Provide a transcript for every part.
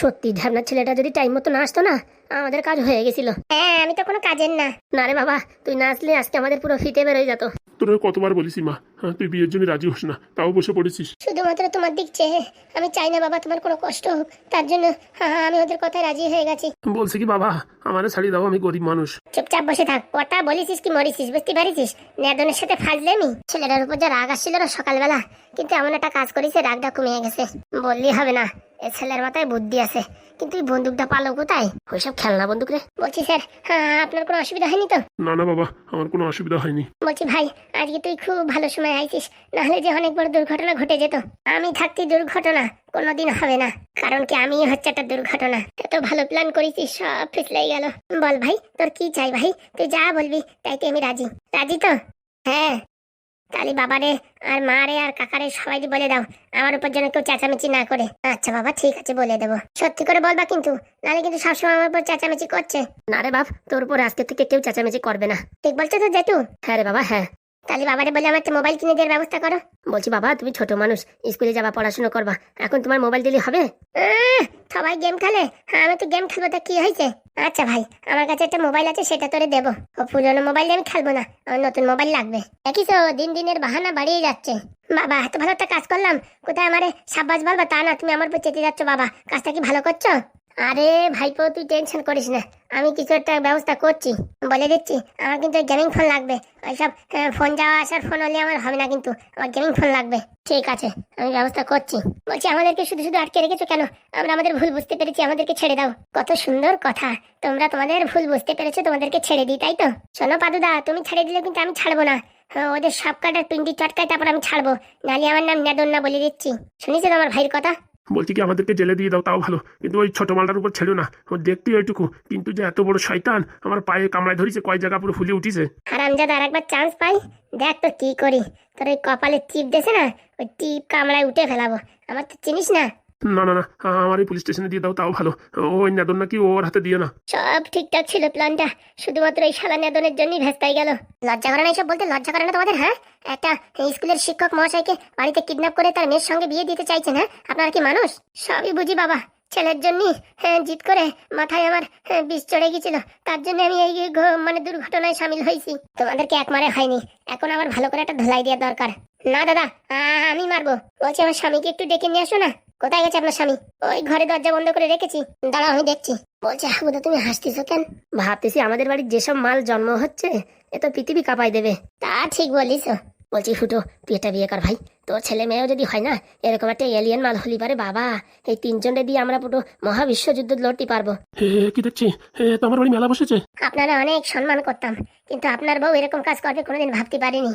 সত্যি ঢ্যাবনার ছেলেটা যদি টাইম মতো না আসতো না আমাদের কাজ হয়ে গেছিল। হ্যাঁ আমি তো কোনো কাজের না। না রে বাবা তুই না আসলে আজকে আমাদের পুরো ফিতে বেরোয় যেত তোরা কতবার বলিস মা হ্যাঁ তুই বিয়ের জন্য রাজি হোস না তাও বসে পড়েছিস। শুধুমাত্র তোমার দিক চেয়ে আমি চাই না বাবা তোমার কোনো কষ্ট হোক তার জন্য হ্যাঁ হ্যাঁ, আমি ওদের কথায় রাজি হয়ে গেছি। বলছে কি বাবা আমারে ছাড়িয়ে দাও আমি গরিব মানুষ। চুপচাপ বসে থাক কথা বলিছিস কি মরিছিস বুঝতে পারিছিস? নেদনের সাথে ফাজলেমি? ছেলেটার উপর যা রাগ আসছিল না সকালবেলা কিন্তু এমন একটা কাজ করেছে রাগটা কমিয়ে গেছে। বললি হবে না এ ছেলের মাথায় বুদ্ধি আছে। কিন্তু এই বন্দুকটা পালো কোথায়? ওইসব খেলনা বন্দুক রে। বলছি স্যার হ্যাঁ আপনার কোনো অসুবিধা হয়নি তো? না না বাবা আমার কোনো অসুবিধা হয়নি। বলছি ভাই আজকে তুই খুব ভালো সময় আইছিস নাহলে যে অনেক বড় দুর্ঘটনা ঘটে যেত। আমি থাকতে দুর্ঘটনা কোনোদিন হবে না কারণ কি আমি হচ্ছে একটা দুর্ঘটনা। এত ভালো প্ল্যান করেছিস সব ফিসলাই গেল। বল ভাই তোর কি চাই ভাই? তুই যা বলবি তাই তাইতে আমি রাজি। রাজি তো? হ্যাঁ। তাহলে বাবারে আর মা রে আর কাকারে সবাই বলে দাও আমার উপর যেন কেউ চেঁচামেচি না করে। আচ্ছা বাবা ঠিক আছে বলে দেবো। সত্যি করে বলবা কিন্তু নাহলে কিন্তু সবসময় আমার উপর চেঁচামেচি করছে। না রে বাপ তোর উপর আজকে থেকে কেউ চেঁচামেচি করবে না। ঠিক বলছো তো জেঠু? হ্যাঁ রে বাবা হ্যাঁ। তাহলে বাবারে বলে আমার মোবাইল কিনে দেওয়ার ব্যবস্থা করো। বলছি, বাবা, তুমি ছোট মানুষ, স্কুলে যাবা, পড়াশোনা করবা, এখন তোমার মোবাইল দিলে হবে? সবাই গেম খেলে? হ্যাঁ আমি তো গেম খেলব, তা কি হয়েছে? আচ্ছা ভাই, আমার কাছে একটা মোবাইল আছে, সেটা তোরে দেবো। ও পুরোনো মোবাইল আমি খেলব না, আমার নতুন মোবাইল লাগবে। দেখিস দিন দিনের বাহানা বাড়িয়ে যাচ্ছে। বাবা, এত ভালো একটা কাজ করলাম, কোথায় আমারে সাব্বাস বলবা? তা না, তুমি আমার উপর চেতে যাচ্ছ, বাবা, কাজটা কি ভালো করছ? আরে ভাইপো তুই টেনশন করিস না। আমি কিছু একটা ব্যবস্থা করছি বলে দিচ্ছি। আমার কিন্তু গেমিং ফোন লাগবে। ওইসব ফোন যাওয়া আসার ফোন হলে আমার হবে না কিন্তু। আমার গেমিং ফোন লাগবে। ঠিক আছে আমি ব্যবস্থা করছি। বলছি আমাদেরকে শুধু শুধু আটকে রেখেছো কেন? আমরা আমাদের ভুল বুঝতে পেরেছি আমাদেরকে ছেড়ে দাও। কত সুন্দর কথা। তোমরা তোমাদের ভুল বুঝতে পেরেছ তোমাদেরকে ছেড়ে দিই তাই তো? শোনো পাদুদা তুমি ছেড়ে দিলে কিন্তু আমি ছাড়বো না। হ্যাঁ, ওদের সব কাটার পিন্ডি চটকায় তারপর আমি ছাড়বো। নালি আমার নাম নেদন না বলে দিচ্ছি। শুনেছো তোমার ভাইয়ের কথা? বলছি কি, আমাদেরকে জেলে দিয়ে দাও, তাও ভালো। কিন্তু ওই ছোট মালটার উপর ছেড়ো না। ও দেখতে ওইটুকু। কিন্তু যে এত বড় শয়তান, আমার পায়ে কামড়ায় ধরেছে, কয় জায়গা পুরো ফুলে উঠিছে। যাতে আর একবার চান্স পাই? দেখ তো কি করি। তোর ওই কপালে টিপ দেছে না, ওই টিপ কামড়ায় উঠে ফেলাবো। আমার তো চিনিস না। না না না আমার এই পুলিশ স্টেশনে দিয়ে দাও তাও ভালো। ওই নেদন নাকি ওর হাতে দিয়ে না। সব ঠিকঠাক ছিল প্ল্যানটা শুধুমাত্র এই শালা নেদনের জন্যই ভেস্তাই গেল। লজ্জা করে না এসব বলতে? লজ্জা করে না তোমাদের হ্যাঁ? একটা স্কুলের শিক্ষক মহাশয়কে বাড়িতে কিডন্যাপ করে তার মেয়ের সঙ্গে বিয়ে দিতে চাইছেন হ্যাঁ? আপনারা কি মানুষ? সবই বুঝি বাবা। ছেলের জন্যই হ্যাঁ জিত করে মাথায় আমার হ্যাঁ, বিষ চড়ে গেছিল তার জন্য আমি এই মানে দুর্ঘটনায় সামিল হয়েছি। তোমাদেরকে এক মারে হয়নি। এখন আমার ভালো করে একটা ধলাই দেওয়া দরকার। না দাদা আমি মারবো। বলছি আমার স্বামীকে একটু ডেকে নিয়ে আসো না। কোথায় গেছে আপনার স্বামী? ওই ঘরে দরজা বন্ধ করে রেখেছি। দাঁড়াও আমি দেখছি। বলছে হাবুদা তুমি হাসতেছো কেন? ভাবতেছি আমাদের বাড়ির যেসব মাল জন্ম হচ্ছে এ তো পৃথিবী কাঁপাই দেবে। তা ঠিক বলিস। বলছি ফুটো তুই একটা বিয়ে কর ভাই। তোর ছেলে মেয়েও যদি হয় না এরকম একটা এলিয়েন মাল হলি পারে বাবা। এই তিনজনরে দিয়ে আমরা পুরো মহাবিশ্বযুদ্ধ লড়তে পারব। হে কি দেখছি? তো আমার বাড়ি মেলা বসেছে। আপনারা অনেক সম্মান করতাম। কিন্তু আপনার বউ এরকম কাজ করবে কোনোদিন ভাবতে পারিনি।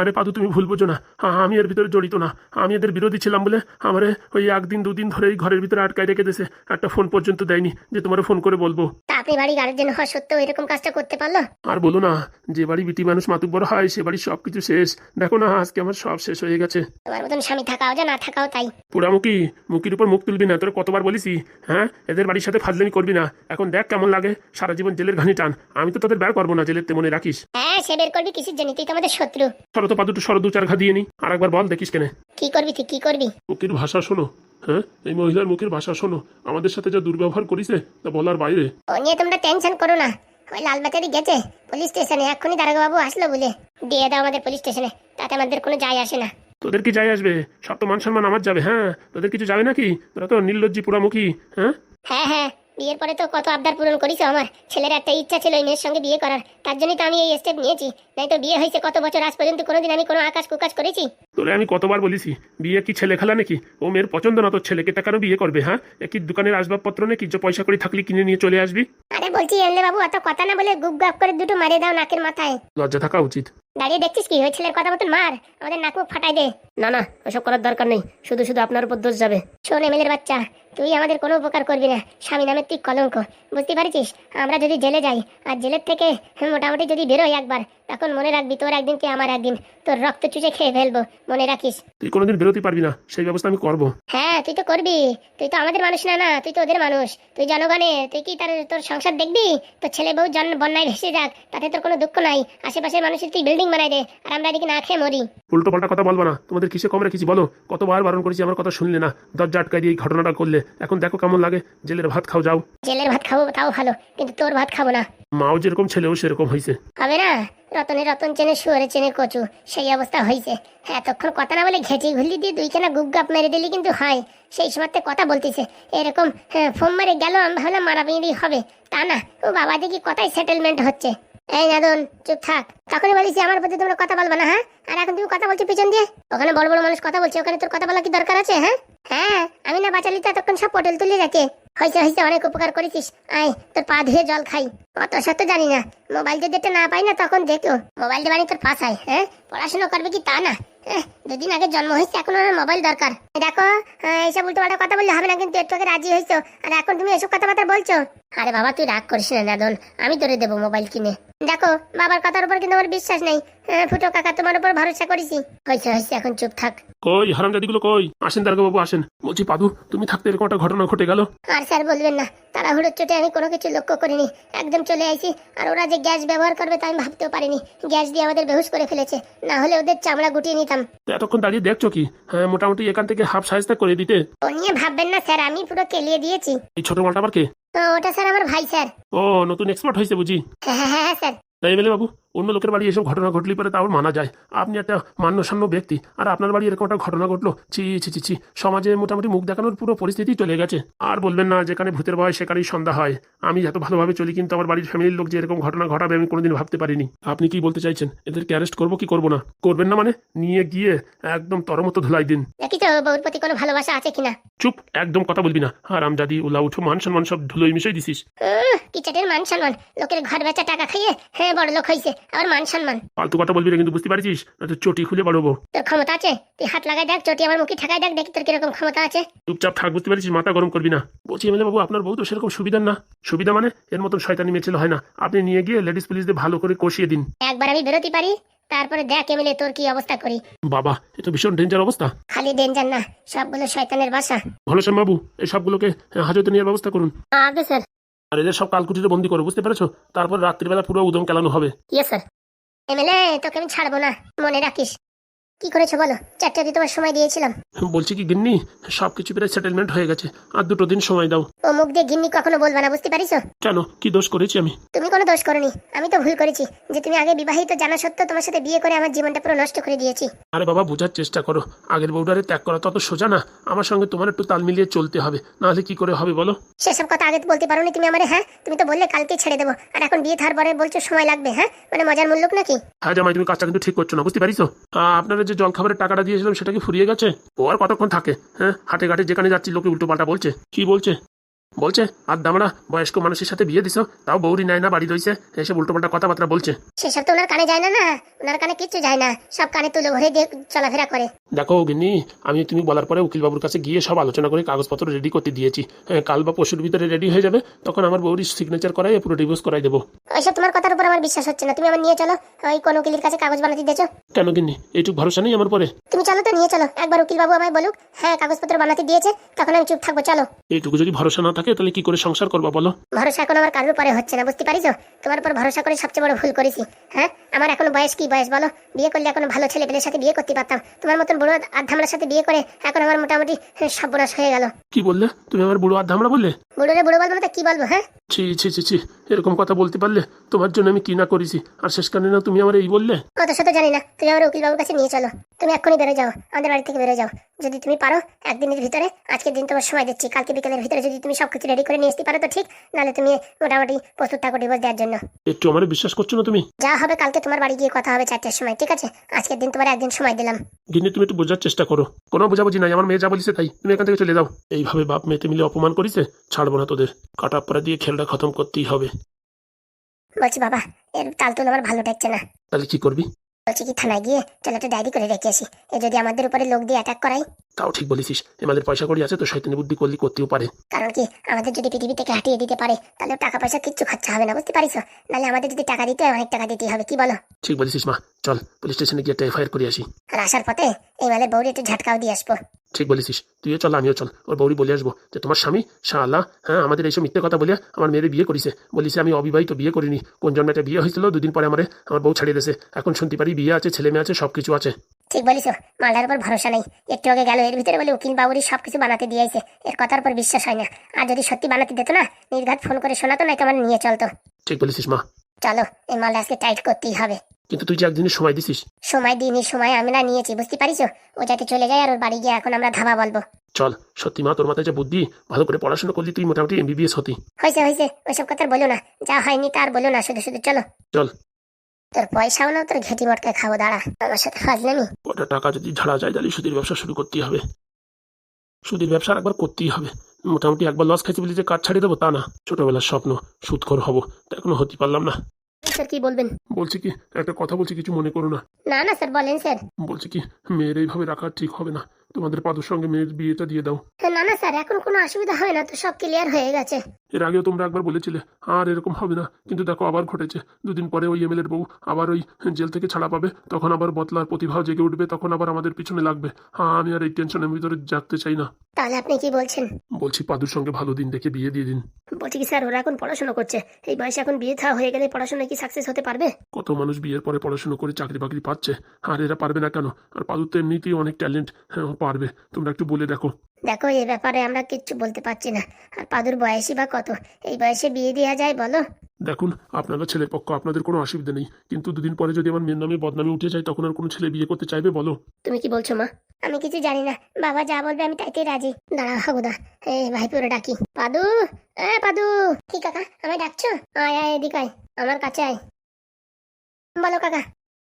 আরে পাদু তুমি ভুল বোঝো না। আমি এর ভিতরে জড়িত না। আমি এদের বিরোধী ছিলাম বলে আমারে ওই একদিন দুদিন ধরে এই ঘরের ভিতরে আটকায় রেখে দিয়েছে। একটা ফোন পর্যন্ত দেয়নি যে তোমার ফোন করে বলব। তা আপনি বাড়ি গার্জেন হওয়া সত্ত্বেও এরকম কাজটা করতে পারল? আর বলো না যে বাড়ি বিটি মানুষ মাতুক বড় হয় সে বাড়ির সব কিছু শেষ। দেখো না আজকে আমার সব শেষ হয়ে গেছে। তোমার মতন স্বামী থাকাও যা না থাকাও তাই। পোড়ামুখি মুখির উপর মুখ তুলবি না তোর কতবার বলিসি হ্যাঁ? এদের বাড়ির সাথে ফাজলামি করবি না। এখন দেখ কেমন লাগে সারা জীবন জেলের ঘানি টান। আমি তো তোদের বের করব না জেলের মনে রাখিস। হ্যাঁ সে বের করবি কিসের জন্য? তুই তো আমাদের শত্রু। শরত পা দুটো শরৎ দু চার ঘা দিয়ে নি। আর একবার বল দেখিস কেনে। কি করবি তুই কি করবি? মুখের ভাষা শোনো হ্যাঁ? এই মহিলার মুখের ভাষা শোনো। আমাদের সাথে যা দুর্ব্যবহার করিছে তা বলার বাইরে। ও নিয়ে তোমরা টেনশন করো না। ওই লাল বাজারে গেছে পুলিশ স্টেশনে। এক্ষুনি দারোগাবু আসলো বলে। দিয়ে দাও আমাদের পুলিশ স্টেশনে তাতে আমাদের কোনো যায় আসে না। তোদের কি যাই আসবে? সব তো মান সম্মান আমার যাবে হ্যাঁ? তোদের কিছু যাবে নাকি? তোরা তো নির্লজ্জি পোড়ামুখী হ্যাঁ? হ্যাঁ হ্যাঁ। বিয়ের পরে তো কত আবদার পূরণ করিস আমার? ছেলের একটা ইচ্ছা ছিল এই মেয়ের সঙ্গে বিয়ে করার। তার জন্যই তো আমি এই স্টেপ নিয়েছি। নাই তো বিয়ে হয়েছে কত বছর? আজ পর্যন্ত কোনোদিন আমি কোনো আকাশ কুকাশ করেছি? তোরে আমি কতবার বলেছি বিয়ে কি ছেলে খেলা নাকি? ও মেয়ের পছন্দ না তোর ছেলেকে তা কেন বিয়ে করবে হ্যাঁ? একই দোকানের আসবাবপত্র নাকি যে পয়সা করে থাকলে কিনে নিয়ে চলে আসবি? আরে বলছি এমলে বাবু অত কথা না বলে গুপ গাপ করে দুটো মারিয়ে দাও নাকের মাথায়। লজ্জা থাকা উচিত। দাঁড়িয়ে দেখছিস কি? ওই ছেলের কথা মতন মার আমাদের নাক মুখ ফাটাই দে। না না ওসব করার দরকার নেই শুধু শুধু আপনার উপর দোষ যাবে। শোন এমএলের বাচ্চা তুই আমাদের কোনো উপকার করবি না। স্বামী নামের তুই কলঙ্ক বুঝতে পারছিস? আমরা যদি জেলে যাই আর জেলের থেকে মোটামুটি যদি বেরোই একবার তখন মনে রাখবি তোর একদিন কি আমার একদিন? তোর রক্ত চুষে খেয়ে ফেলব মনে রাখিস। তুই কোনোদিন বেরোতে পারবি না সেই ব্যবস্থা আমি করব। হ্যাঁ তুই তো করবি। তুই তো আমাদের মানুষ না না তুই তো ওদের মানুষ। তুই জনগণে তুই কি তার তোর সংসার দেখবি? তোর ছেলে বউ জন বন্যায় ভেসে যাক তাতে তোর কোনো দুঃখ নাই। আশেপাশের মানুষের তুই বিল্ডিং বানাই দে আর আমরা এদিকে না খেয়ে মরি। উল্টো পাল্টা কথা বলব না তোমাদের কিসে কম রেখেছি বলো? কতবার বারণ করেছি আমার কথা শুনলে না। দরজা আটকাই দিয়ে এই ঘটনাটা করলে। এখন দেখো কেমন লাগে জেলের ভাত খাও যাও। জেলের ভাত খাব তাও ভালো কিন্তু তোর ভাত খাব না। মাও যেরকম ছেলেও সেরকম হয়েছে হবে না? রতনে রতন চেনে শুয়ারে চেনে কচু সেই অবস্থা হয়েছে হ্যাঁ তখন কথা না বলে ঘেঁচি ঘুরলি দিয়ে দুইখানা গুপ গাপ মেরে দিলি কিন্তু হয় সেই সময়তে কথা বলতেছে। এরকম হ্যাঁ, ফোন মারে গেল আমি ভাবলাম মারামারি হবে। তা না ও বাবা দেখি কথাই সেটেলমেন্ট হচ্ছে। এই নাদন চুপ থাক। তখনই বলিস যে আমার প্রতি তোমরা কথা বলবে না হ্যাঁ? আর এখন তুমি কথা বলছো পিছন দিয়ে? ওখানে বড় বড় মানুষ কথা বলছে ওখানে তোর কথা বলা কি দরকার আছে হ্যাঁ? হ্যাঁ আমি না বাঁচালি তো এতক্ষণ সব পটল তুলে যাচ্ছে হয়েছে হয়েছে অনেক উপকার করেছিস। আয় তোর পা ধুয়ে জল খাই। অত শত জানি না। মোবাইল যদি একটা না পাই না তখন দেখো মোবাইল দিয়ে বানি তোর পাশায় হ্যাঁ? পড়াশোনা করবে কি তা না? দুদিন আগে জন্ম হয়েছে এখন আমার মোবাইল দরকার। দেখো এইসব উল্টো পাল্টা কথা বললে হবে না কিন্তু একটু আগে রাজি হয়েছো। আর এখন তুমি এসব কথাবার্তা বলছো? আরে বাবা তুই রাগ করিস না দাদন আমি তোরে দেবো মোবাইল কিনে। দেখো বাবার কথার উপর কিন্তু আমার বিশ্বাস নেই। হ্যাঁ, ফুটো কাকা তোমার উপর ভরসা করেছি। হয়েছে হয়েছে এখন চুপ থাক। কই হারামজাদিগুলো কই? আসেন দারোগা বাবু আসেন। বলছি পাদু তুমি থাকতে এরকম একটা ঘটনা ঘটে গেল? আর স্যার বলবেন না তাড়াহুড়োর চোটে আমি কোনো কিছু লক্ষ্য করিনি। একদম চলে আইছি আর ওরা যে গ্যাস ব্যবহার করবে তা আমি ভাবতেও পারিনি। গ্যাস দিয়ে আমাদের বেহুশ করে ফেলেছে না হলে ওদের চামড়া গুটিয়ে নিতাম। এতক্ষণ দাঁড়িয়ে দেখছ কি? হ্যাঁ মোটামুটি এখান থেকে হাফ সাইজটা করে দিতে। ও নিয়ে ভাববেন না স্যার আমি পুরো কেলিয়ে দিয়েছি। এই ছোট মালটা আবার কে? ওটা স্যার আমার ভাই স্যার। ও নতুন এক্সপার্ট হয়েছে বুঝি? হ্যাঁ হ্যাঁ হ্যাঁ স্যার। তাই এমএলএ বাবু অন্য লোকের বাড়ি এসব ঘটনা ঘটলি পরে তাও মানা যায়। আপনি একটা মান্যসান্য ব্যক্তি আর আপনার বাড়ি এরকম একটা ঘটনা ঘটলো ছি ছি ছি ছি সমাজে মোটামুটি মুখ দেখানোর পুরো পরিস্থিতি চলে গেছে। আর বলবেন না যেখানে ভূতের ভয় সেখানেই সন্ধ্যা হয়। আমি এত ভালোভাবে চলি কিন্তু আমার বাড়ির ফ্যামিলির লোক যে এরকম ঘটনা ঘটাবে আমি কোনোদিন ভাবতে পারিনি। আপনি কি বলতে চাইছেন? এদেরকে অ্যারেস্ট করব কি করব না? করবেন না মানে? নিয়ে গিয়ে একদম তরমতো ধুলাই দিন। দেখি তো বউর প্রতি কোনো ভালোবাসা আছে কিনা? চুপ একদম কথা বলবি না। আর আমজাদি উলা উঠো মান সম্মান সব ধুলোই মিশাই দিছিস। কি চাটের মান সম্মান? লোকের ঘর বেচা টাকা খাইয়ে হ্যাঁ বড় লোক হয়েছে আবার মান সম্মান। ফালতু কথা বলবি না কিন্তু বুঝতে পারছিস? না তো চটি খুলে বাড়বো। তোর ক্ষমতা আছে? তুই হাত লাগাই দেখ চটি আমার মুখে ঠেকাই দেখ দেখি তোর কীরকম ক্ষমতা আছে। চুপচাপ থাক বুঝতে পারছিস? মাথা গরম করবি না। বলছি এমএলএ বাবু আপনার বউ তো সেরকম সুবিধার না। সুবিধা মানে এর মতন শয়তানি মেয়ে ছেলে হয় না। আপনি নিয়ে গিয়ে লেডিস পুলিশদের ভালো করে কষিয়ে দিন। একবার আমি বেরোতে পারি তারপরে দেখ এমএলএ তোর কি অবস্থা করি। বাবা এ তো ভীষণ ডেঞ্জার অবস্থা। খালি ডেঞ্জার না সবগুলো শয়তানের বাসা। ভালো শ্যাম বাবু এই সবগুলোকে হাজতে নেওয়ার ব্যবস্থা করুন। আগে স্যার আর এদের সব কালকুটিতে বন্দি করো, বুঝতে পেরেছ? তারপর রাত্রিবেলা পুরো উদম কেলানো হবে। ইয়েস স্যার এমএলএ, তোকে আমি ছাড়বো না। মনে রাখিস। কি করেছ বলো? চারটে অব্দি তোমার সময় দিয়েছিলাম। বলছি কি গিন্নি? সব কিছু প্রায় সেটেলমেন্ট হয়ে গেছে। আর দুটো দিন সময় দাও। ও মুখ দিয়ে গিন্নি কখনো বলবা না বুঝতে পারিস কেন? কি দোষ করেছি আমি? তুমি কোনো দোষ করনি। আমি তো ভুল করেছি যে তুমি আগে বিবাহিত জানা সত্ত্বেও তোমার সাথে বিয়ে করে আমার জীবনটা পুরো নষ্ট করে দিয়েছি। আরে বাবা বোঝার চেষ্টা করো। আগের বউডারে ত্যাগ করা তত সোজা না। আমার সঙ্গে তোমার একটু তাল মিলিয়ে চলতে হবে। নাহলে কি করে হবে বলো? সেসব কথা আগে তো বলতে পারোনি তুমি আমারে হ্যাঁ? তুমি তো বললে কালকে ছেড়ে দেবো। আর এখন বিয়ে থার পরে বলছো সময় লাগবে হ্যাঁ? মানে মজার মূল্যক নাকি? হ্যাঁ জামাই তুমি কাজটা কিন্তু ঠিক করছ না বুঝতে পারিস আপনারা যে জল খাবারের টাকাটা দিয়েছিলাম সেটা কি ফুরিয়ে গেছে? ও আর কতক্ষণ থাকে? হ্যাঁ হাটে ঘাটে যেখানে যাচ্ছি লোকে উল্টো পাল্টা বলছে। কি বলছে? বলছে, আর দামড়া, বয়স্ক মানুষের সাথে বিয়ে দিছ? তাও বৌরি নেয় না, বাড়ি রয়েছে এসে উল্টো পাল্টা কথাবার্তা বলছে। সেসব তো ওনার কানে যায় না না। ওনার কানে কিচ্ছু যায় না। সব কানে তুলে ভরে দিয়ে চলাফেরা করে। দেখো গিন্নি আমি তুমি বলার পরে উকিলবাবুর কাছে গিয়ে সব আলোচনা করে কাগজপত্র রেডি করতে দিয়েছি। হ্যাঁ কাল বা পরশুর ভিতরে রেডি হয়ে যাবে তখন আমার বৌরি সিগনেচার করাই পুরো ডিভোর্স করাই দেবো। ওইসব তোমার কথার উপর আমার বিশ্বাস হচ্ছে না। তুমি আমার নিয়ে চলো। ওই কোন উকিলের কাছে কাগজ বানাতে দিয়েছ? কেন গিন্নি? এইটুক ভরসা নেই আমার পরে তুমি চলো তো নিয়ে চলো। একবার উকিল বাবু আমায় বলুক হ্যাঁ কাগজপত্র বানাতে দিয়েছে তখন আমি চুপ থাকব চলো। এইটুকু যদি ভরসা না থাকে তাহলে কি করে সংসার করবা বলো? ভরসা এখন আমার কারোর পরে হচ্ছে না বুঝতে পারিছো? তোমার উপর ভরসা করে সবচেয়ে বড় ভুল করেছি হ্যাঁ? আমার এখন বয়স কি বয়স বলো? বিয়ে করলে এখনও ভালো ছেলে পেলের সাথে বিয়ে করতে পারতাম। তোমার মতন বড় আধামড়ার সাথে বিয়ে করে এখন আমার মোটামুটি সব সর্বনাশ হয়ে গেল। কি বললে? তুমি আমার বুড়ো আর ধামড়া বললে? বুড়োরে বুড়ো বলব না কি বলব হ্যাঁ? ছি ছি ছি ছি এরকম কথা বলতে পারলে তোমার জন্য আমি কি না করেছি। আর শেষকালে না তুমি আমার এই বললে? অত শত জানি না। তুমি আমার উকিল বাবুর কাছে নিয়ে চলো। তুমি এক্ষুনি বেরো যাও। আমাদের বাড়ি থেকে বেরো যাও। যদি তুমি পারো একদিনের ভিতরে আজকের দিন তোমার সময় দিচ্ছি। কালকে বিকেলের ভিতরে যদি তুমি সবকিছু রেডি করে নিয়ে আসতে পারো তো ঠিক নাহলে তুমি মোটামুটি প্রস্তুত থাকো ডিভোর্স দেওয়ার জন্য। একটু আমার বিশ্বাস করছ না তুমি? যা হবে কালকে তোমার বাড়ি গিয়ে কথা হবে চারটের সময় ঠিক আছে? আজকের দিন তোমার একদিন সময় দিলাম। গিন্নি তুমি একটু বোঝার চেষ্টা করো। কোনো বোঝাবুঝি নাই আমার মেয়ে যা বলিছে তাই। তুমি এখান থেকে চলে যাও। এইভাবে বাপ মেয়েতে মিলে অপমান করিছে ছাড়বো না তোদের। কাটা দিয়ে খেলটা খতম করতেই হবে। বলছি বাবা এর তাল তুল আমার ভালো ঠেকছে না। তাহলে কি করবি? বলছি কি থানায় গিয়ে চল একটা ডায়েরি করে রেখে আসি। এ যদি আমাদের উপরে লোক দিয়ে অ্যাটাক করাই তাও ঠিক বলেছিস। এমাদের পয়সা কড়ি আছে তো শয়তানি বুদ্ধি করলি করতেও পারে। কারণ কি আমাদের যদি পৃথিবী থেকে হাঁটিয়ে দিতে পারে তাহলে টাকা পয়সা কিচ্ছু খরচা হবে না বুঝতে পারিস? নাহলে আমাদের যদি টাকা দিতে হয় অনেক টাকা দিতে হবে কি বলো? ঠিক বলেছিস মা। চল পুলিশ স্টেশনে গিয়ে একটা এফআইআর করে আসি। আর আসার পথে এই মালের বউরি একটু ঝাটকাও দিয়ে আসব। ঠিক বলেছিস তুইও চল আমিও চল ওর বৌরি বলে আসব যে তোমার স্বামী শাহ আল্লাহ হ্যাঁ আমাদের এইসব মিথ্যে কথা বলে আমার মেয়ের বিয়ে করিছে। বলিছে আমি অবিবাহিত বিয়ে করিনি। কোন জন্মে একটা বিয়ে হয়েছিল দুদিন পরে আমারে আমার বউ ছাড়িয়ে দিয়েছে। এখন শুনতে পারি বিয়ে আছে ছেলে মেয়ে আছে সব কিছু আছে। ঠিক বলিস মালটার উপর ভরসা নেই। একটু আগে গেল এর ভিতরে বলে উকিল বাবুরি সবকিছু বানাতে দিয়েছে এর কথার উপর বিশ্বাস হয় না। আর যদি সত্যি বানাতে দিত না নির্ঘাত ফোন করে শোনাতো না তোমার নিয়ে চলতো। ঠিক বলেছিস মা। চলো এই মালটা আজকে টাইট করতেই হবে। কিন্তু তুই যে একদিনের সময় দিছিস। সময় দিনই সময় আমরা নিয়েছি বুঝতে পারিস ও যাতে চলে যায় আর ওর বাড়ি গিয়ে এখন আমরা ধাবা বলব। চল সত্যি মা তোর মাথায় যে বুদ্ধি ভালো করে পড়াশোনা করলি তুই মোটামুটি এমবিবিএস হতি। হয়েছে হয়েছে ওইসব কথা আর বলো না যা হয়নি তার বলো না শুধু শুধু চলো। চল। তোর পয়সাও নাও তোর ঘেটি মটকে খাব দাঁড়া। আমার সাথে ফাজলামি। কটা টাকা যদি ঝাড়া যায় তাহলে সুদের ব্যবসা শুরু করতেই হবে। সুদের ব্যবসা একবার করতেই হবে। মোটামুটি একবার লস খাইছি বলি যে কাজ ছাড়িয়ে দেবো তা না। ছোটবেলার স্বপ্ন সুদখোর হব তা এখনও হতে পারলাম না। স্যার কি বলবেন? বলছি কি একটা কথা বলছি কিছু মনে করো না। না না স্যার বলেন স্যার। বলছি কি মেয়ের এইভাবে রাখা ঠিক হবে না। তোমাদের পাদুর সঙ্গে মেয়ের বিয়েটা দিয়ে দাও। না না স্যার এখন কোনো অসুবিধা হবে না তো সব ক্লিয়ার হয়ে গেছে। এর আগেও তোমরা একবার বলেছিলে আর এরকম হবে না কিন্তু দেখো আবার ঘটেছে। দুদিন পরে ওই এমএলএর বউ আবার ওই জেল থেকে ছাড়া পাবে তখন আবার বদলার প্রতিভাও জেগে উঠবে তখন আবার আমাদের পিছনে লাগবে। হ্যাঁ আমি আর এই টেনশনের ভিতরে জাগতে চাই না। তাহলে আপনি কি বলছেন? বলছি পাদুর সঙ্গে ভালো দিন দেখে বিয়ে দিয়ে দিন। বলছি কি স্যার ওরা এখন পড়াশোনা করছে। এই বয়সে এখন বিয়ে থা হয়ে গেলে পড়াশোনা কি সাকসেস হতে পারবে? কত মানুষ বিয়ের পরে পড়াশোনা করে চাকরি বাকরি পাচ্ছে আর এরা পারবে না কেন? আর পাদুর তো এমনিতেই অনেক ট্যালেন্ট হ্যাঁ পারবে। তোমরা একটু বলে দেখো। দেখো এই ব্যাপারে আমরা কিচ্ছু বলতে পারছি না। আর পাদুর বয়সই বা কত? এই বয়সে বিয়ে দেওয়া যায় বলো? দেখুন আপনারা ছেলের পক্ষ আপনাদের কোনো অসুবিধা নেই। কিন্তু দুদিন পরে যদি আমার মেয়ের নামে বদনামে উঠে যায় তখন আর কোনো ছেলে বিয়ে করতে চাইবে বলো? তুমি কি বলছো মা? আমি কিছু জানি না। বাবা যা বলবে আমি তাইতেই রাজি। দাঁড়াও হাগুদা। এই ভাই পুরো ডাকি। পাদু? এ পাদু! কি কাকা আমায় ডাকছো? আয় আয় এদিক আয়। আমার কাছে আয়। বলো কাকা।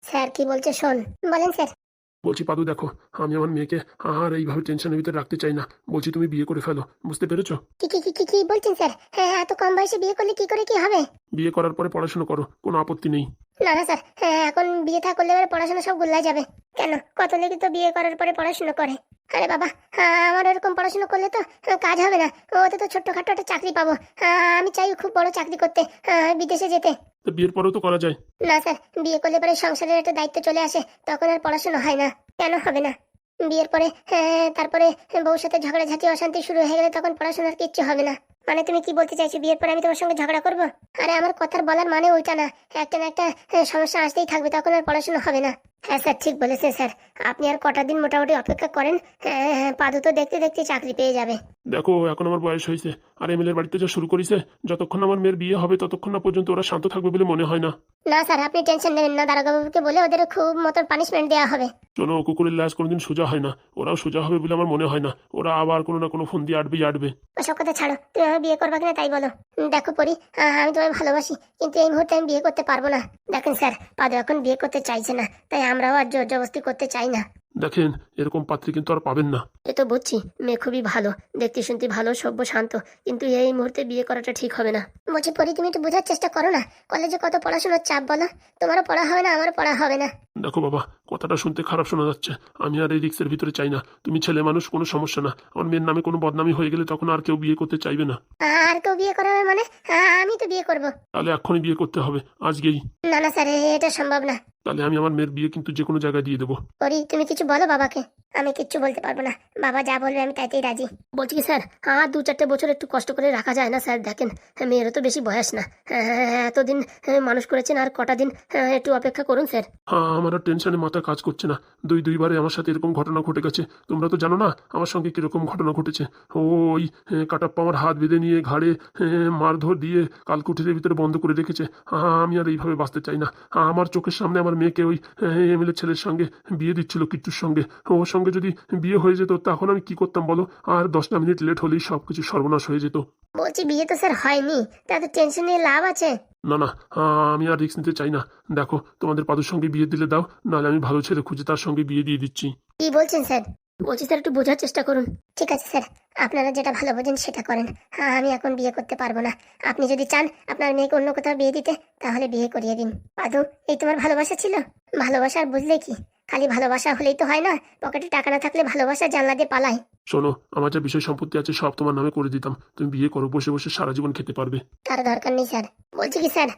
স্যার কি বলছে শোন। বলেন স্যার। বলছি পাদু দেখো আমি আমার মেয়েকে আর এইভাবে টেনশনের ভিতরে রাখতে চাই না। বলছি তুমি বিয়ে করে ফেলো। বুঝতে পেরেছ? কি কি কি কি বলছেন স্যার? হ্যাঁ হ্যাঁ, এত কম বয়সে বিয়ে করলে কি করে কি হবে? বিয়ে করার পরে পড়াশোনা করো কোনো আপত্তি নেই। না না স্যার। হ্যাঁ এখন বিয়ে থা করলে এবারে পড়াশোনা সব গুল্লাই যাবে। কেন? কত লেগে তো বিয়ে করার পরে পড়াশোনা করে। আরে বাবা হ্যাঁ আমার এরকম পড়াশোনা করলে তো হ্যাঁ, কাজ হবে না। ওতে তো ছোট্টখাটো একটা চাকরি পাবো। হ্যাঁ, আমি চাই খুব বড় চাকরি করতে হ্যাঁ, বিদেশে যেতে। বিয়ের পরেও তো করা যায়। না স্যার বিয়ে করলে পরে সংসারের একটা দায়িত্ব চলে আসে তখন আর পড়াশোনা হয় না। কেন হবে না? বিয়ের পরে হ্যাঁ, তারপরে বউর সাথে অশান্তি শুরু হয়ে গেলে তখন পড়াশোনার কিচ্ছু হবে না। মানে তুমি কি বলতে চাইছো বিয়ের পরে আমি তোমার সঙ্গে ঝগড়া করব? আরে আমার কথার বলার মানে ওইটা না। একটা না একটা হ্যাঁ, সমস্যা আসতেই থাকবে তখন আর পড়াশোনা হবে না। হ্যাঁ স্যার ঠিক বলেছেন স্যার। আপনি আর কটা দিন মোটামুটি অপেক্ষা করেন হ্যাঁ পাদু তো দেখতে দেখতে চাকরি পেয়ে যাবে। দেখো এখন আমার বয়স হয়েছে আর এমএলএর বাড়িতে যা শুরু করেছে যতক্ষণ আমার মেয়ের বিয়ে হবে ততক্ষণ না পর্যন্ত ওরা শান্ত থাকবে বলে মনে হয় না। না স্যার আপনি টেনশন নেবেন না দারোগাবুকে বলে ওদের খুব মতন পানিশমেন্ট দেওয়া হবে। শোনো কুকুরের লাশ কোনোদিন সোজা হয় না ওরাও সোজা হবে বলে আমার মনে হয় না ওরা আবার কোনো না কোনো ফোন দিয়ে আটবেই আটবে ওসব কথা ছাড়ো তুমি আমার বিয়ে করবা কিনা তাই বলো। দেখো পরি আমি তোমায় ভালোবাসি কিন্তু এই মুহূর্তে আমি বিয়ে করতে পারব না। দেখেন স্যার পাদু এখন বিয়ে করতে চাইছে না তাই আমরাও আর জোর জবরদস্তি করতে চাই না। দেখেন এরকম পাত্রী কিন্তু আর পাবেন না। এ তো বুঝছি মেয়ে খুবই ভালো দেখতে শুনতে ভালো সভ্য শান্ত কিন্তু এই মুহূর্তে বিয়ে করাটা ঠিক হবে না। বলছি পরি তুমি একটু বোঝার চেষ্টা করো না। কলেজে কত পড়াশোনার চাপ বলো? তোমারও পড়া হবে না আমারও পড়া হবে না। দেখো বাবা কথাটা শুনতে খারাপ শোনা যাচ্ছে। আমি আর এই রিক্সের ভিতরে চাই না। তুমি ছেলে মানুষ কোনো সমস্যা না। আমার মেয়ের নামে কোনো বদনামি হয়ে গেলে তখন আর কেউ বিয়ে করতে চাইবে না। আর কেউ বিয়ে করাবে মানে? আমি তো বিয়ে করব। তাহলে এখনই বিয়ে করতে হবে আজকেই। না না স্যার এটা সম্ভব না। তাহলে আমি আমার মেয়ের বিয়ে কিন্তু যে কোনো জায়গায় দিয়ে দেবো। পরি তুমি কিছু বলো বাবাকে। আমি কিচ্ছু বলতে পারব না। বাবা যা বলবে আমি তাইতেই রাজি। বলছি কি স্যার? আর দু চারটে বছর একটু কষ্ট করে রাখা যায় না স্যার? দেখেন হ্যাঁ, মেয়েরও তো বেশি বয়স না। হ্যাঁ, হ্যাঁ, হ্যাঁ, এতদিন হ্যাঁ, মানুষ করেছেন আর কটা দিন হ্যাঁ, একটু অপেক্ষা করুন স্যার। হ্যাঁ আমার আর টেনশনে মাথা কাজ করছে না। দুই দুইবারে আমার সাথে এরকম ঘটনা ঘটে গেছে। তোমরা তো জানো না আমার সঙ্গে কীরকম ঘটনা ঘটেছে। ওই কাটাপ্পা আমার হাত বেঁধে নিয়ে ঘাড়ে মারধর দিয়ে কালকুঠিরের ভিতরে বন্ধ করে রেখেছে। আহ, আমি আর এইভাবে বাঁচতে চাই না। আমার চোখের সামনে আমার মেয়েকে ওই এমএলএ ছেলের সঙ্গে বিয়ে দিচ্ছিল কিট্টুর সঙ্গে। ওর সঙ্গে যদি বিয়ে হয়ে যেত তখন আমি কি করতাম বলো? আর দশটা মিনিট লেট হলেই সব কিছু সর্বনাশ হয়ে যেত। বলছি বিয়ে তো স্যার হয়নি তাতে টেনশন নিয়ে লাভ আছে। না না আমি আর রিস্ক নিতে চাই না। দেখো তোমাদের পাদুর সঙ্গে বিয়ে দিলে দাও নাহলে আমি ভালো ছেলে খুঁজে তার সঙ্গে বিয়ে দিয়ে দিচ্ছি। কি বলছেন স্যার? বলছি স্যার একটু বোঝার চেষ্টা করুন। ঠিক আছে স্যার আপনারা যেটা ভালো বোঝেন সেটা করেন। হ্যাঁ আমি এখন বিয়ে করতে পারব না। আপনি যদি চান আপনার মেয়েকে অন্য কোথাও বিয়ে দিতে তাহলে বিয়ে করিয়ে দিন। পাদু এই তোমার ভালোবাসা ছিল? ভালোবাসা আর বুঝলে কি? খালি ভালোবাসা হলেই তো হয় না। পকেটে টাকা না থাকলে ভালোবাসা জানলা দিয়ে পালায় শোনো আমার যা বিষয় সম্পত্তি আছে সব তোমার নামে করে দিতাম। তুমি বিয়ে করো বসে বসে সারা জীবন খেতে পারবে। তার দরকার নেই স্যার। বলছি কি স্যার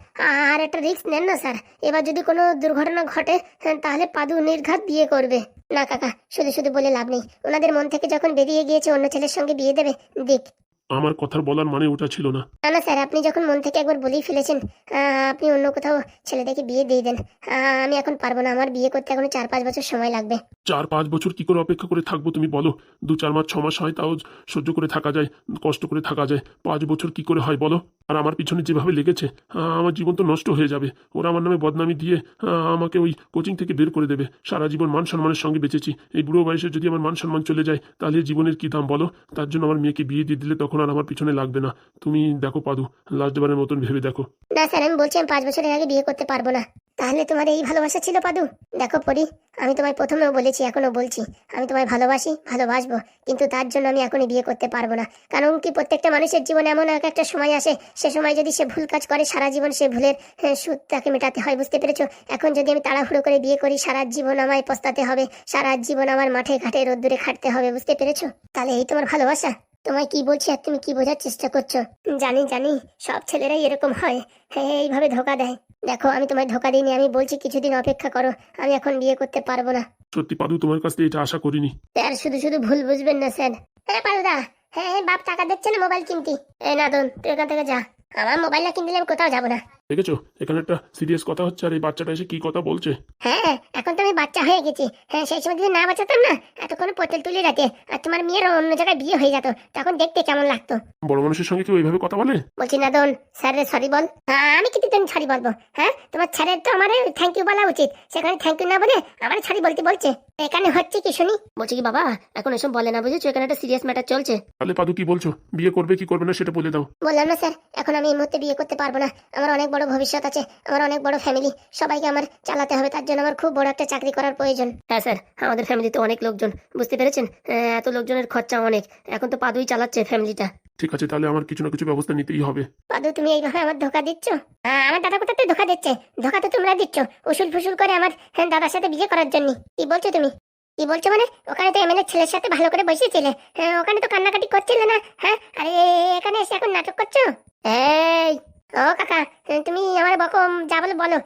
আর একটা রিস্ক নেন না স্যার। এবার যদি কোনো দুর্ঘটনা ঘটে হ্যাঁ, তাহলে পাদু নির্ঘাত বিয়ে করবে। না কাকা শুধু শুধু বলে লাভ নেই। ওনাদের মন থেকে যখন বেরিয়ে গিয়েছে অন্য ছেলের সঙ্গে বিয়ে দেবে। দিক আমার কথার বলার মানে ওটা ছিল না। না না স্যার আপনি যখন মন থেকে একবার বলেই ফেলেছেন আহ, আপনি অন্য কোথাও ছেলেটাকে বিয়ে দিয়ে দেন আহ, আমি এখন পারব না আমার বিয়ে করতে এখনও চার পাঁচ বছর সময় লাগবে। চার পাঁচ বছর কি করে অপেক্ষা করে থাকব তুমি বলো? দু চার মাস ছ মাস হয় তাও সহ্য করে থাকা যায় কষ্ট করে থাকা যায়। পাঁচ বছর কি করে হয় বলো? আর আমার পিছনে যেভাবে লেগেছে আহ, আমার জীবন তো নষ্ট হয়ে যাবে। ওরা আমার নামে বদনামি দিয়ে আহ, আমাকে ওই কোচিং থেকে বের করে দেবে। সারা জীবন মান সম্মানের সঙ্গে বেঁচেছি। এই বুড়ো বয়সে যদি আমার মান সম্মান চলে যায় তাহলে জীবনের কি দাম বলো? তার জন্য আমার মেয়েকে বিয়ে দিয়ে দিলে তখন আর আমার পিছনে লাগবে না। তুমি দেখো পাদু লাস্টবারের মতন ভেবে দেখো। না স্যার আমি বলছি আমি পাঁচ বছরের আগে বিয়ে করতে পারব না। তাহলে তোমার এই ভালোবাসা ছিল পাদু? দেখো পরি আমি তোমায় প্রথমেও বলেছি এখনও বলছি আমি তোমায় ভালোবাসি ভালোবাসবো কিন্তু তার জন্য আমি এখনই বিয়ে করতে পারব না। কারণ কি প্রত্যেকটা মানুষের জীবনে এমন এক একটা সময় আসে সে সময় যদি সে ভুল কাজ করে সারা জীবন সে ভুলের হ্যাঁ, সুদ তাকে মেটাতে হয় বুঝতে পেরেছ? এখন যদি আমি তাড়াহুড়ো করে বিয়ে করি সারা জীবন আমায় পস্তাতে হবে সারা জীবন আমার মাঠে ঘাটে রোদ্দুরে খাটতে হবে বুঝতে পেরেছ? তাহলে এই তোমার ভালোবাসা? তোমায় কি বলছি আর তুমি কি বোঝার চেষ্টা করছ? জানি জানি সব ছেলেরাই এরকম হয়। হ্যাঁ এইভাবে ধোকা দেয়। দেখো আমি তোমায় ধোকা দিইনি আমি বলছি কিছুদিন অপেক্ষা করো আমি এখন বিয়ে করতে পারব না। সত্যি পাদু তোমার কাছ থেকে এটা আশা করিনি। স্যার শুধু শুধু ভুল বুঝবেন না স্যার। হ্যাঁ পালদা হ্যাঁ হ্যাঁ বাপ টাকা দিচ্ছে না মোবাইল কিনতি? এই নাদন তুই এখান থেকে যা। আমার মোবাইলটা না কিনলে আমি কোথাও যাব না। দেখেছ? এখানে একটা সিরিয়াস কথা হচ্ছে আর এই বাচ্চাটা এসে কি কথা বলছে? হ্যাঁ এখন তো আমি বাচ্চা হয়ে গেছি। হ্যাঁ সেই সময় যদি না বাঁচাতাম না এতক্ষণ পটেল তুলে রাখে আর তোমার মেয়ের অন্য জায়গায় বিয়ে হয়ে যেত। তখন দেখতে কেমন লাগতো? বড় মানুষের সঙ্গে কেউ এইভাবে কথা বলে? বলছি না দোন স্যার সরি বল। হ্যাঁ আমি কি দিন সরি বলব। হ্যাঁ তোমার স্যারের তো আমার থ্যাংক ইউ বলা উচিত। সেখানে থ্যাংক ইউ না বলে আমার সরি বলতে বলছে। এখানে হচ্ছে কি শুনি? বলছি কি বাবা এখন এসব বলে না বুঝেছ? এখানে একটা সিরিয়াস ম্যাটার চলছে। তাহলে পাদু কি বলছো? বিয়ে করবে কি করবে না সেটা বলে দাও। বললাম না স্যার এখন আমি এই মুহূর্তে বিয়ে করতে পারব না। আমার অনেক বড় ভবিষ্যৎ আছে আমার অনেক বড় ফ্যামিলি সবাইকে আমার চালাতে হবে তার জন্য আমার খুব বড় একটা চাকরি করার প্রয়োজন। হ্যাঁ স্যার আমাদের ফ্যামিলিতে অনেক লোকজন বুঝতে পেরেছেন? এত লোকজনের খরচা অনেক এখন তো পাদুই চালাচ্ছে ফ্যামিলিটা ঠিক আছে তাহলে আমার কিছু না কিছু ব্যবস্থা নিতেই হবে। পাদু তুমি এইভাবে আমার ধোকা দিচ্ছ? হ্যাঁ, আমার দাদা কোথাতে ধোকা দিচ্ছে? ধোকা তো তোমরা দিচ্ছ উসুল ফুসুল করে আমার হ্যাঁ, দাদার সাথে বিয়ে করার জন্য। কি বলছো তুমি? কি বলছো মানে? ওখানে তো এমএলএ ছেলের সাথে ভালো করে বসেছিলে। হ্যাঁ ওখানে তো কান্নাকাটি করছিলে না? হ্যাঁ আরে এখানে এসে এখন নাটক করছ? এই ও কাকা তুমি আমার বকো যা বলে বলো।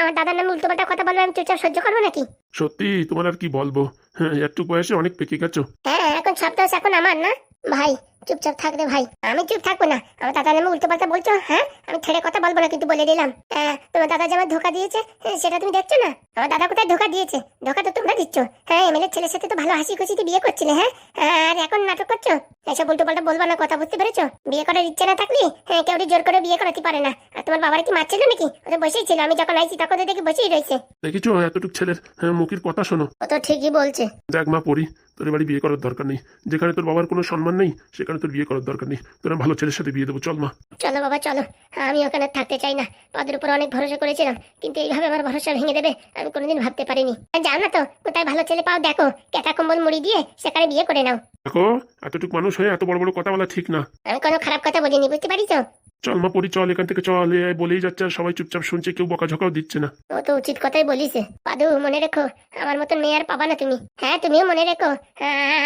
আমার দাদার নামে উল্টোপাল্টা কথা বলবে আমি চুপচাপ সহ্য করব নাকি? সত্যি তোমার আর কি বলব? হ্যাঁ একটু বয়সে অনেক পেকে গেছো। হ্যাঁ এখন সব দোষ এখন আমার না? ভাই চুপচাপ থাক রে ভাই। আমি চুপ থাকব না। আমার দাদার নামে উল্টো পাল্টা বলছো হ্যাঁ? আমি ছেড়ে কথা বলব না কিন্তু বলে দিলাম। হ্যাঁ তোমার দাদা যে আমার ধোকা দিয়েছে হ্যাঁ, সেটা তুমি দেখছ না? আমার দাদা কোথায় ধোকা দিয়েছে? ধোকা তো তোমরা দিচ্ছ। হ্যাঁ এমএলএ ছেলের সাথে তো ভালো হাসি খুশিতে বিয়ে করছিলে হ্যাঁ? আর এখন নাটক করছ? এসব উল্টো পাল্টা বলব না কথা বুঝতে পেরেছ? বিয়ে করার ইচ্ছে না থাকলে হ্যাঁ কেউ জোর করে বিয়ে করাতে পারে না। আর তোমার বাবার কি মারছিল নাকি? ওটা বসেই ছিল। আমি যখন আইছি তখন তো দেখি বসেই রয়েছে। দেখেছ এতটুক ছেলের হ্যাঁ, মুখের কথা শোনো। ও তো ঠিকই বলছে। দেখ মা পড়ি। তোর বাড়ি বিয়ে করার দরকার নেই। যেখানে তোর বাবার কোনো সম্মান নেই সেখানে তোর বিয়ে করার দরকার নেই। তোর আমি ভালো ছেলের সাথে বিয়ে দেবো চল মা। চলো বাবা চলো। আমি ওখানে থাকতে চাই না। পাদের উপর অনেক ভরসা করেছিলাম কিন্তু এইভাবে আমার ভরসা ভেঙে দেবে আমি কোনোদিন ভাবতে পারিনি। যাও না তো কোথায় ভালো ছেলে পাও দেখো কেটা কম্বল মুড়ি দিয়ে সেখানে বিয়ে করে নাও। দেখো এতটুক মানুষ হয়ে এত বড় বড় কথা বলা ঠিক না। আমি কোনো খারাপ কথা বলিনি বুঝতে পারিস চল মা পড়ি চল এখান থেকে চল এ বলেই যাচ্ছে আর সবাই চুপচাপ শুনছে কেউ বকাঝকাও দিচ্ছে না। ও তো উচিত কথাই বলিস পাদু মনে রেখো আমার মতন মেয়ে আর পাবা না তুমি। হ্যাঁ তুমিও মনে রেখো। হ্যাঁ,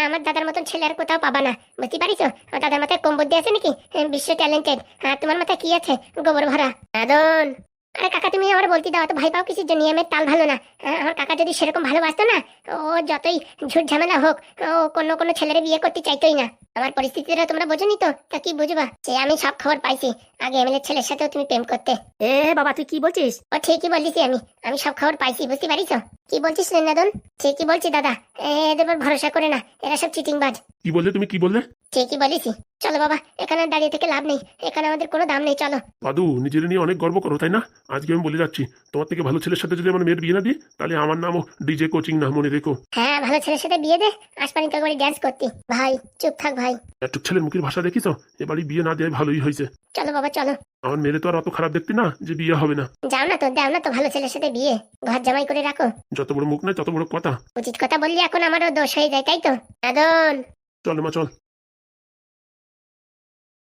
আমার দাদার মতন ছেলে আর কোথাও পাবা না। বুঝতে পারিস আমার দাদার মাথায় কম বুদ্ধি আছে নাকি? হ্যাঁ, বিশ্ব ট্যালেন্টেড হ্যাঁ তোমার মাথায় কি আছে? গোবর ভরা। আদন। আরে কাকা তুমি আমার বলতে দাও তো ভাই পাও কিছু নিয়মের তাল ভালো না। হ্যাঁ, আমার কাকা যদি সেরকম ভালোবাসতো না ও যতই ঝুট ঝামেলা হোক ও কোনো কোনো ছেলের বিয়ে করতে চাইতোই না। আমার পরিস্থিতিটা তোমরা বোঝনি তো? তা কি বুঝবা? সে আমি সব খবর পাইছি। আগে এমএলএ ছেলের সাথেও তুমি প্রেম করতে। এ বাবা তুই কি বলছিস? ও ঠিকই বলিস আমি। আমি সব খবর পাইছি বুঝতে পারিস কি বলছিস রেনাদন ঠিকই বলছি দাদা। এ, এদের উপর ভরসা করে না। এরা সব চিটিং বাজ কি বললে তুমি? কি বললে? ঠিকই বলিস চলো বাবা এখানে দাঁড়িয়ে থেকে লাভ নেই। এখানে আমাদের কোনো দাম নেই চলো। পাদু নিজের নিয়ে অনেক গর্ব করো তাই না? আজকে আমি বলে যাচ্ছি তোমার থেকে ভালো ছেলের সাথে যদি আমার মেয়ের বিয়ে না দিই তাহলে আমার নামও ডিজে কোচিং না মনে রেখো। হ্যাঁ ভালো ছেলের সাথে বিয়ে দে। আসপানি তো একবারে ড্যান্স করতি। ভাই চুপ থাক ভাই। একটু ছেলের মুখের ভাষা দেখিস এবারই বিয়ে না দেয় ভালোই হয়েছে। চলো বাবা চলো। আমার মেয়ের তো আর অত খারাপ দেখতে না যে বিয়ে হবে না। যাও না তো দাও না তো ভালো ছেলের সাথে বিয়ে। ঘর জামাই করে রাখো। যত বড় মুখ নাই তত বড় কথা। উচিত কথা বললি এখন আমারও দোষ হয়ে যায় তাই তো? আদন। চল মা চল।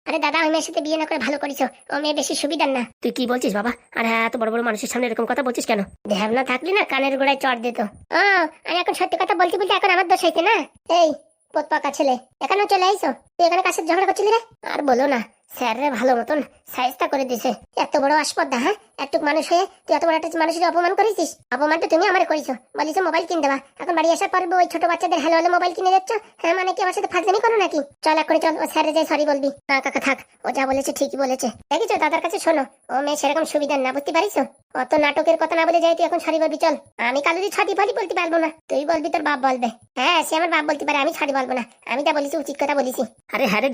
আরে দাদা ওই মেয়ের সাথে বিয়ে না করে ভালো করিছো। ও মেয়ে বেশি সুবিধার না। তুই কি বলছিস বাবা? আর হ্যাঁ এত বড় বড় মানুষের সামনে এরকম কথা বলছিস কেন? ধ্যাব না থাকলি না কানের গোড়ায় চড় দিত। ও আমি এখন সত্যি কথা বলছি বলতে এখন আমার দোষ হয়েছে না? এই পোত পাকা ছেলে? এখানে চলে আইসো। তুই এখানে কাছে ঝগড়া করছিলি রে? আর বলো না, স্যার রে ভালো মতন সাইজটা করে দিছে। এত বড় আসপদ্দা হ্যাঁ? এতটুক মানুষ হয়ে তুই এত বড় একটা মানুষের অপমান করেছিস? অপমানটা তুমি আমার করেছ। বলিছো মোবাইল কিনে দেবা এখন বাড়ি আসার পর ওই ছোট বাচ্চাদের হ্যালো হ্যালো মোবাইল কিনে যাচ্ছ হ্যাঁ মানে কি আমার সাথে ফাজলামি করো নাকি? চল এক করে চল ও স্যারে যাই সরি বলবি। না কাকা থাক ও যা বলেছে ঠিকই বলেছে। দেখিছো দাদার কাছে শোনো ও মেয়ে সেরকম সুবিধার না বুঝতে পারিস অত নাটকের কথা না বলে যাই তুই এখন সরি বলবি চল। আমি কালুরি ছটি ফলি বলতে পারব না। তুই বলবি তোর বাপ বলবে। হ্যাঁ সে আমার বাপ বলতে পারে আমি ছড়ি বলব না। আমি যা বলেছি উচিত কথা বলেছি। আরে হ্যাঁ রে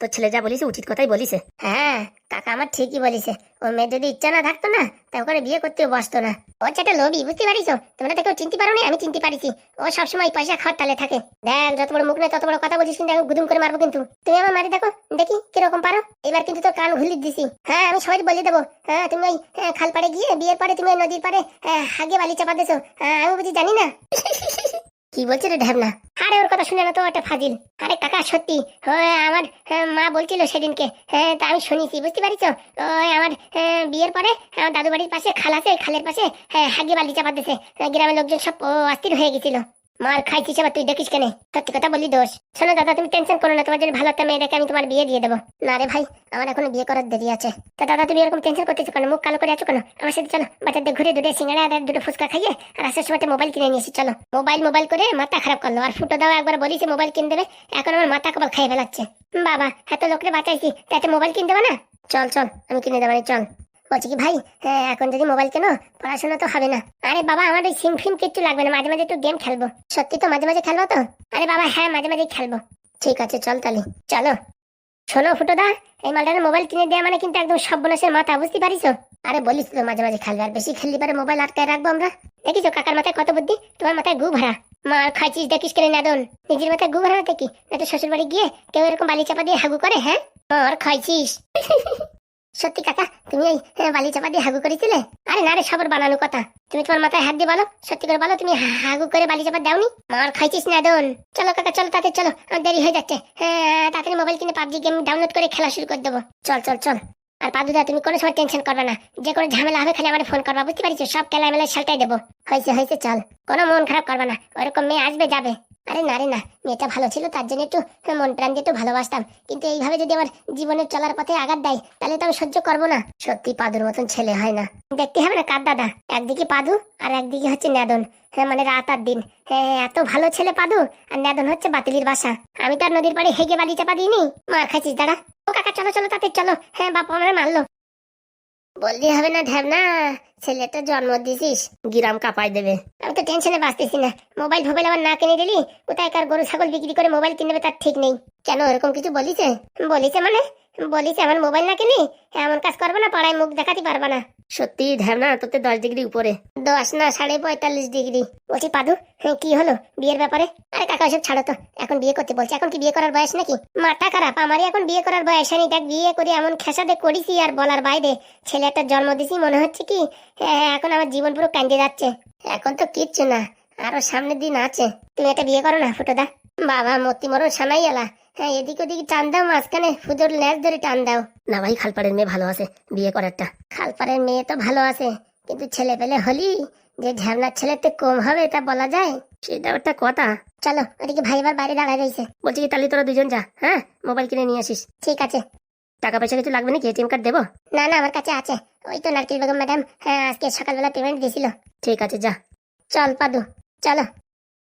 তোর ছেলে যা বলিস উচিত কথাই বলিছে। হ্যাঁ কাকা আমার ঠিকই বলিছে। ও মেয়ে যদি ইচ্ছা না থাকতো না তা ওখানে বিয়ে করতেও বসতো না। ও একটা লোভি বুঝতে পারিস? তোমরা তো কেউ চিনতে পারো আমি চিনতে পারিছি। ও সবসময় পয়সা খাওয়ার তালে থাকে। দেখ যত বড় মুখ নেই তত বড় কথা বলছিস কিন্তু আমি গুদুম করে মারবো কিন্তু। তুমি আমার মারি দেখো দেখি কীরকম পারো। এবার কিন্তু তোর কান ঘুলি দিছি। হ্যাঁ আমি সবাই বলে দেবো। হ্যাঁ তুমি ওই হ্যাঁ, খাল পাড়ে গিয়ে বিয়ের পরে তুমি নদীর পাড়ে হ্যাঁ, হাগে বালি চাপা দেছো। হ্যাঁ, আমি বুঝি জানি না। কি বলছে রে আরে ওর কথা শুনে না তো একটা ফাজিল। আরে কাকা সত্যি। হ্যাঁ আমার হ্যাঁ, মা বলছিল সেদিনকে। হ্যাঁ তা আমি শুনেছি বুঝতে পারিস ওই আমার হ্যাঁ, বিয়ের পরে আমার দাদু বাড়ির পাশে খাল আছে খালের পাশে হ্যাঁ, হাগি বালি চাপা দিয়েছে গ্রামের লোকজন সব অস্থির হয়ে গেছিল। মার খাইছিস আবার, তুই দেখিস কেন? সত্যি কথা বললি দোষ। শোনো দাদা, তুমি টেনশন করো না, তোমার জন্য ভালো একটা মেয়ে দেখে আমি তোমার বিয়ে দিয়ে দেবো। না রে ভাই, আমার এখনও বিয়ে করার দেরি আছে। তা দাদা, তুমি এরকম টেনশন করতেছো কেন? মুখ কালো করে আছো কেন? আমার সাথে চলো, বাচ্চাদের ঘুরে দুটো সিঙ্গাড়া আর দুটো ফুচকা খাইয়ে আর আসার সময় মোবাইল কিনে নিয়েছি চলো। মোবাইল মোবাইল করে মাথা খারাপ করল। আর ফুটো দাও, একবার বলিছে মোবাইল কিনে দেবে। এখন আমার মাথা কপাল খাইয়ে ফেলাচ্ছে। বাবা, এত লোকরে বাঁচাইছি, তা একটা মোবাইল কিনতে দেবো না? চল চল, আমি কিনে দেবো চল। বলছি কি, ভাই এখন যদি মোবাইল কেনো, পড়াশোনা তো হবে না। আরে বাবা, আমার ওই সিম ফিম কিচ্ছু লাগবে না, মাঝে মাঝে একটু গেম খেলব। সত্যি তো, মাঝে মাঝে খেলব তো? আরে বাবা হ্যাঁ মাঝে মাঝে খেলব। ঠিক আছে, চল তাহলে। চলো। শোনো ফুটোদা, এই মালটার মোবাইল কিনে দেওয়া মানে কিন্তু একদম সর্বনাশের মাথা, বুঝতে পারিস? আরে বলিস তো, মাঝে মাঝে খেলবে, আর বেশি খেললি পারে মোবাইল আটকায় রাখব আমরা। দেখিছো কাকার মাথায় কত বুদ্ধি? তোমার মাথায় গু ভরা মার খাইছিস, দেখিস কেন নাদন। নিজের মাথায় গু ভরা দেখি একটা শ্বশুর বাড়ি গিয়ে কেউ এরকম বালি চাপা দিয়ে হাগু করে হ্যাঁ? মার খাইছিস। সত্যি কাকা তুমি ওই হ্যাঁ, বালি চাপা দিয়ে হাগু করেছিলে? আরে না রে সবার বানানো কথা। তুমি তোমার মাথায় হাত দিয়ে বলো সত্যি করে বলো তুমি হাগু করে বালি চাপা দাওনি? মার খাইছিস না দোন। চলো কাকা চলো তাতে চলো আমার দেরি হয়ে যাচ্ছে। হ্যাঁ তাড়াতাড়ি মোবাইল কিনে পাবজি গেম ডাউনলোড করে খেলা শুরু করে দেবো। চল চল চল। আর পাদুদা তুমি কোনো সময় টেনশন করবে না। যে কোনো ঝামেলা হবে খালি আমার ফোন করবা বুঝতে পারছ? সব খেলা মেলা সালটাই দেবো। হয়েছে হয়েছে চল। কোনো মন খারাপ করবে না। ওরকম মেয়ে আসবে যাবে। আরে না রে না, মেয়েটা ভালো ছিল, তার জন্য একটু মন প্রাণ দিয়ে একটু ভালোবাসতাম। কিন্তু এইভাবে যদি আমার জীবনের চলার পথে আঘাত দেয়, তাহলে তো আমি সহ্য করব না। সত্যি পাদুর মতন ছেলে হয় না। দেখতে হবে না কার দাদা, একদিকে পাদু আর একদিকে হচ্ছে ন্যাদন। হ্যাঁ মানে রাত আর দিন। হ্যাঁ এত ভালো ছেলে পাদু আর ন্যাদন হচ্ছে বাতিলির বাসা। আমি তো আর নদীর পাড়ে হেগে বালি চাপা দিইনি। মার খাইছিস, দাঁড়া। ও কাকা, চলো চলো, তাতে চলো। হ্যাঁ বাপ আমার মারলো। বললি হবে না ঢ্যাবনা? ছেলেটা জন্ম দিছিস, গিরাম কাপাই দেবে। আমি তো টেনশনে বাঁচতেছি না। মোবাইল ফোবাইল আবার না কিনে দিলি? কোথায় কার গরু, ছাগল বিক্রি করে মোবাইল কিনবে তার ঠিক নেই। কেন এরকম কিছু বলিছে? বলিছে মানে? বলিছে আমার মোবাইল না কিনি? এমন কাজ করবে না, পাড়ায় মুখ দেখাতে পারবা না। সত্যি ঢ্যাবনা তোতে দশ ডিগ্রি উপরে। দশ না সাড়ে পঁয়তাল্লিশ ডিগ্রি। বলছি পাদু হ্যাঁ কি হলো বিয়ের ব্যাপারে? আরে কাকা ওসব ছাড়ো তো এখন বিয়ে করতে বলছে। এখন কি বিয়ে করার বয়স নাকি? মাথা খারাপ আমারই এখন বিয়ে করার বয়স হয়নি দেখ বিয়ে করে এমন খেসাতে করেছি আর বলার বাইরে। ছেলে একটা জন্ম দিছি মনে হচ্ছে কি? হ্যাঁ, এখন আমার জীবন পুরো কান্দে যাচ্ছে। এখন তো কিচ্ছু না আরও সামনের দিন আছে। তুমি একটা বিয়ে করো না ফুটোদা। বাবা মতি মরণ সানাই এলা। হ্যাঁ এদিক ওদিক টান দাও মাঝখানে ফুটোর ল্যাস ধরে টান দাও। না ভাই খালপাড়ের মেয়ে ভালো আছে বিয়ে করারটা খালপাড়ের মেয়ে তো ভালো আছে কিন্তু ছেলে পেলে হলি? যে ঝ্যাবনার ছেলের তো কম হবে তা বলা যায়? সেটা একটা কথা। চলো ওদিকে ভাই এবার বাইরে দাঁড়ায় রয়েছে বলছি কি তাহলে তোরা দুজন যা হ্যাঁ? মোবাইল কিনে নিয়ে আসিস। ঠিক আছে। টাকা পয়সা কিছু লাগবে নাকি? এটিএম কার্ড দেবো? না না আমার কাছে আছে। ওই তো নারকেল বেগম ম্যাডাম হ্যাঁ আজকে সকালবেলা পেমেন্ট দিয়েছিল। ঠিক আছে যা। চল পাদু চলো।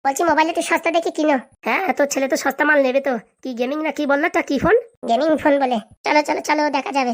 বলছি মোবাইলে একটু সস্তা দেখে কিনো। হ্যাঁ তোর ছেলে তো সস্তা মাল নেবে তো। কি গেমিং না কি বলল তা কি ফোন গেমিং ফোন বলে। চলো চলো চলো দেখা যাবে।